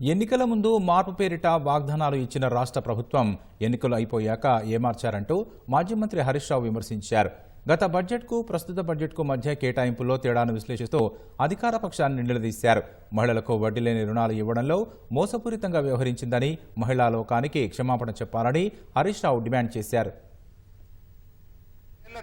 ఎన్నికల ముందు మార్పు పేరిట వాగ్దానాలు ఇచ్చిన రాష్ట్ర ప్రభుత్వం ఎన్నికలు అయిపోయాక ఏమార్చారంటూ మాజీ మంత్రి హరీష్ రావు విమర్శించారు. గత బడ్జెట్కు ప్రస్తుత బడ్జెట్కు మధ్య కేటాయింపుల్లో తేడాను విశ్లేషిస్తూ అధికార పక్షాన్ని నిలదీశారు మహిళలకు వడ్డీ లేని రుణాలు ఇవ్వడంలో మోసపూరితంగా వ్యవహరించిందని మహిళా లోకానికి క్షమాపణ చెప్పాలని హరీష్ రావు డిమాండ్ చేశారు.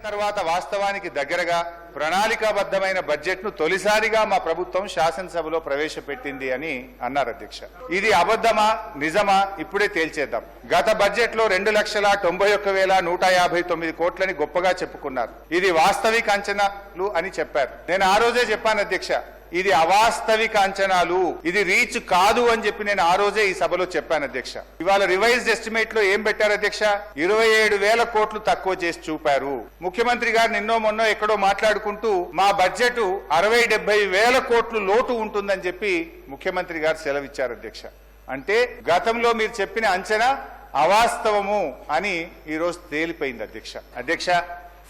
తర్వాత వాస్తవానికి దగ్గరగా ప్రణాళికాబద్ధమైన బడ్జెట్ను తొలిసారిగా మా ప్రభుత్వం శాసనసభలో ప్రవేశపెట్టింది అని అన్నారు అధ్యక్ష. ఇది అబద్ధమా? నిజమా? ఇప్పుడే తేల్చేద్దాం. గత బడ్జెట్లో రెండు లక్షల తొంభై ఒక్క వేల నూట యాభై తొమ్మిది కోట్లని గొప్పగా చెప్పుకున్నారు. ఇది వాస్తవిక అంచనాలు అని చెప్పారు. నేను ఆ రోజే చెప్పాను అధ్యక్ష. ఇది అవాస్తవిక అంచనాలు. ఇది రీచ్ కాదు అని చెప్పి నేను ఆ రోజే ఈ సభలో చెప్పాను అధ్యక్ష. ఇవాళ రివైజ్డ్ ఎస్టిమేట్లో ఏం పెట్టారు అధ్యక్ష? ఇరవై ఏడు వేల కోట్లు తక్కువ చేసి చూపారు. ముఖ్యమంత్రి గారు నిన్నో మొన్నో ఎక్కడో మాట్లాడుకుంటూ మా బడ్జెట్ అరవై డెబ్బై వేల కోట్లు లోటు ఉంటుందని చెప్పి ముఖ్యమంత్రి గారు సెలవిచ్చారు అధ్యక్ష. అంటే గతంలో మీరు చెప్పిన అంచనా అవాస్తవము అని ఈరోజు తేలిపోయింది అధ్యక్ష. అధ్యక్ష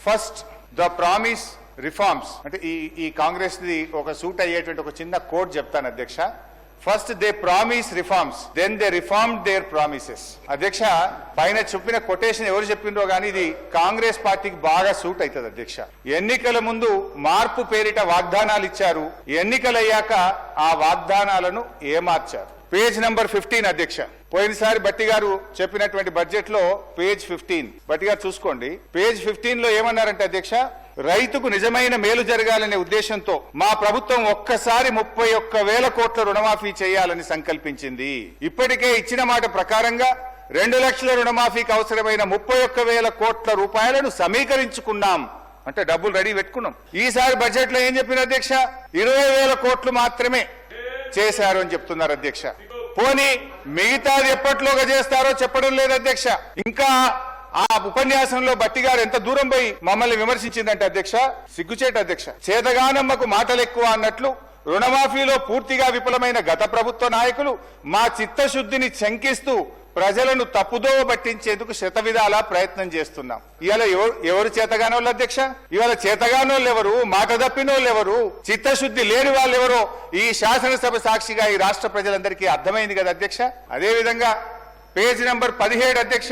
ఫస్ట్ ద ప్రామిస్ రిఫార్మ్స్ అంటే ఈ ఈ కాంగ్రెస్ ది ఒక సూట్ అయ్యేటువంటి ఒక చిన్న కోట్ చెప్తాను అధ్యక్ష. First they promise reforms then they reform their promises అధ్యక్ష పైన చెప్పిన కొటేషన్ ఎవరు చెప్పిండ్రో కానీ ఇది కాంగ్రెస్ పార్టీకి బాగా సూట్ అవుతుంది అధ్యక్ష. ఎన్నికల ముందు మార్పు పేరిట వాగ్దానాలు ఇచ్చారు. ఎన్నికలయ్యాక ఆ వాగ్దానాలను ఏమార్చారు? పేజ్ నెంబర్ ఫిఫ్టీన్ అధ్యక్ష. పోయినసారి బట్టి గారు చెప్పినటువంటి బడ్జెట్లో పేజ్ ఫిఫ్టీన్ బట్టి గారు చూసుకోండి. పేజ్ ఫిఫ్టీన్లో ఏమన్నారంటే అధ్యక్ష? రైతుకు నిజమైన మేలు జరగాలనే ఉద్దేశంతో మా ప్రభుత్వం ఒక్కసారి ముప్పై ఒక్క వేల కోట్ల రుణమాఫీ చేయాలని సంకల్పించింది. ఇప్పటికే ఇచ్చిన మాట ప్రకారంగా రెండు లక్షల రుణమాఫీకి అవసరమైన ముప్పై ఒక్క వేల కోట్ల రూపాయలను సమీకరించుకున్నాం. అంటే డబ్బులు రెడీ పెట్టుకున్నాం. ఈసారి బడ్జెట్లో ఏం చెప్పిన అధ్యక్ష? ఇరవై వేల కోట్లు మాత్రమే చేశారు అని చెప్తున్నారు అధ్యక్ష. పోనీ మిగతాది ఎప్పట్లోగా చేస్తారో చెప్పడం లేదు అధ్యక్ష. ఇంకా ఆ ఉపన్యాసంలో బట్టి గారు ఎంత దూరం పోయి మమ్మల్ని విమర్శించిందంటే అధ్యక్ష సిగ్గుచేట అధ్యక్ష. చేతగానమ్మకు మాటలు ఎక్కువ అన్నట్లు రుణమాఫీలో పూర్తిగా విఫలమైన గత ప్రభుత్వ నాయకులు మా చిత్తశుద్ధిని శంకిస్తూ ప్రజలను తప్పుదోవ పట్టించేందుకు శతవిధాలా ప్రయత్నం చేస్తున్నాం. ఇవాళ ఎవరు చేతగానోళ్ళు అధ్యక్ష? ఇవాళ చేతగానోళ్ళు ఎవరు మాట తప్పినోళ్ళు ఎవరు చిత్తశుద్ధి లేని వాళ్ళు ఎవరో ఈ శాసనసభ సాక్షిగా ఈ రాష్ట్ర ప్రజలందరికీ అర్థమైంది కదా అధ్యక్ష? అదేవిధంగా పేజ్ నెంబర్ పదిహేడు అధ్యక్ష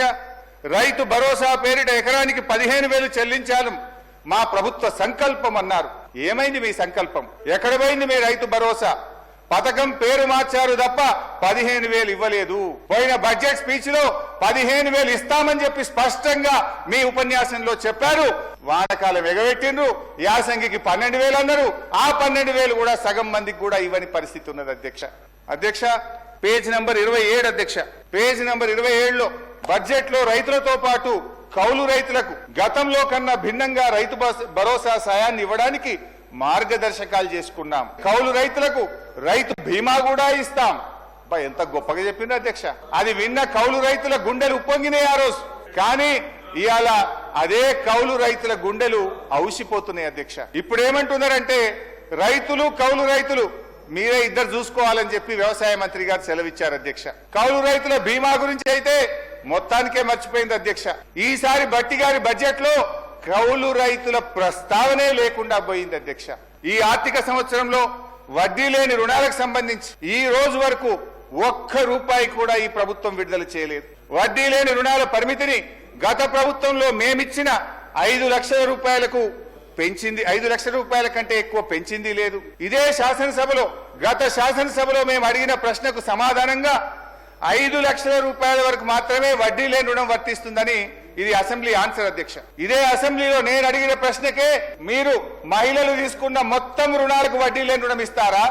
రైతు భరోసా పేరిట ఎకరానికి పదిహేను వేలు చెల్లించాలి. మా ప్రభుత్వ సంకల్పం అన్నారు. ఏమైంది మీ సంకల్పం? ఎక్కడ పోయింది మీ రైతు భరోసా? పథకం పేరు మార్చారు తప్ప పదిహేను వేలు ఇవ్వలేదు. పోయిన బడ్జెట్ స్పీచ్లో పదిహేను వేలు ఇస్తామని చెప్పి స్పష్టంగా మీ ఉపన్యాసంలో చెప్పారు. వానకాలం ఎగబెట్టిండ్రు. యాసంగికి పన్నెండు వేలు అన్నారు. ఆ పన్నెండు వేలు కూడా సగం మందికి కూడా ఇవ్వని పరిస్థితి ఉన్నది అధ్యక్ష. అధ్యక్ష పేజ్ నెంబర్ ఇరవై ఏడు అధ్యక్ష. పేజ్ నెంబర్ ఇరవై ఏడులో బడ్జెట్లో రైతులతో పాటు కౌలు రైతులకు గతంలో కన్నా భిన్నంగా రైతు భరోసా సాయాన్ని ఇవ్వడానికి మార్గదర్శకాలు చేసుకున్నాం. కౌలు రైతులకు రైతు బీమా కూడా ఇస్తాం. ఎంత గొప్పగా చెప్పింది అధ్యక్ష. అది విన్న కౌలు రైతుల గుండెలు ఉప్పొంగినాయి ఆ రోజు. కానీ ఇవాళ అదే కౌలు రైతుల గుండెలు ఔసిపోతున్నాయి అధ్యక్ష. ఇప్పుడు ఏమంటున్నారంటే రైతులు కౌలు రైతులు మీరే ఇద్దరు చూసుకోవాలని చెప్పి వ్యవసాయ మంత్రి గారు సెలవిచ్చారు అధ్యక్ష. కౌలు రైతుల బీమా గురించి అయితే మొత్తానికే మర్చిపోయింది అధ్యక్ష. ఈసారి బట్టి గారి బడ్జెట్లో కౌలు రైతుల ప్రస్తావనే లేకుండా పోయింది అధ్యక్ష. ఈ ఆర్థిక సంవత్సరంలో వడ్డీ లేని రుణాలకు సంబంధించి ఈ రోజు వరకు ఒక్క రూపాయి కూడా ఈ ప్రభుత్వం విడుదల చేయలేదు. వడ్డీ లేని రుణాల పరిమితిని గత ప్రభుత్వంలో మేమిచ్చిన ఐదు లక్షల రూపాయలకు పెంచింది ఐదు లక్షల రూపాయల కంటే ఎక్కువ పెంచింది లేదు. ఇదే శాసనసభలో గత శాసనసభలో మేము అడిగిన ప్రశ్నకు సమాధానంగా ఐదు లక్షల రూపాయల వరకు మాత్రమే వడ్డీ లేని రుణం వర్తిస్తుందని ఇది అసెంబ్లీ ఆన్సర్ అధ్యక్ష. ఇదే అసెంబ్లీలో నేను అడిగిన ప్రశ్నకే మీరు మహిళలు తీసుకున్న మొత్తం రుణాలకు వడ్డీ లేని రుణం ఇస్తారా?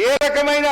ఏ రకమైన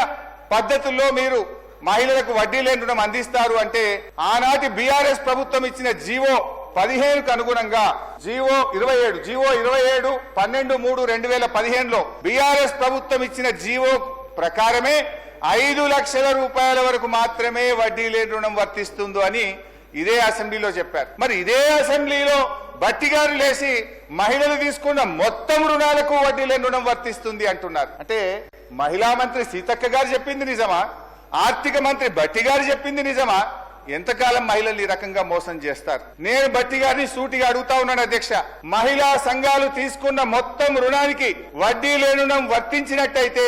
పద్ధతుల్లో మీరు మహిళలకు వడ్డీ లేని రుణం అందిస్తారు అంటే ఆనాటి బీఆర్ఎస్ ప్రభుత్వం ఇచ్చిన జీవో పదిహేనుకు అనుగుణంగా జీవో ఇరవై ఏడు జీవో ఇరవై ఏడు పన్నెండు మూడు రెండు వేల పదిహేనులో బీఆర్ఎస్ ప్రభుత్వం ఇచ్చిన జీవో ప్రకారమే ఐదు లక్షల రూపాయల వరకు మాత్రమే వడ్డీ లేని రుణం వర్తిస్తుందో అని ఇదే అసెంబ్లీలో చెప్పారు. మరి ఇదే అసెంబ్లీలో బట్టి గారు లేచి మహిళలు తీసుకున్న మొత్తం రుణాలకు వడ్డీ లేని రుణం వర్తిస్తుంది అంటున్నారు. అంటే మహిళా మంత్రి సీతక్క గారు చెప్పింది నిజమా? ఆర్థిక మంత్రి బట్టి గారు చెప్పింది నిజమా? ఎంతకాలం మహిళలు ఈ రకంగా మోసం చేస్తారు? నేను బట్టి గారిని సూటిగా అడుగుతా ఉన్నాను అధ్యక్ష. మహిళా సంఘాలు తీసుకున్న మొత్తం రుణానికి వడ్డీ లేని రుణం వర్తించినట్టయితే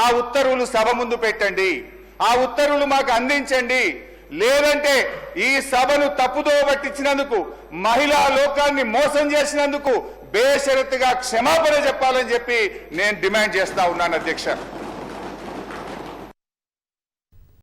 ఆ ఉత్తర్వులు సభ ముందు పెట్టండి. ఆ ఉత్తర్వులు మాకు అందించండి. లేదంటే ఈ సభను తప్పుదో పట్టించినందుకు మహిళా లోకాన్ని మోసం చేసినందుకు బేషరతుగా క్షమాపణ చెప్పాలని చెప్పి నేను డిమాండ్ చేస్తా ఉన్నాను అధ్యక్ష.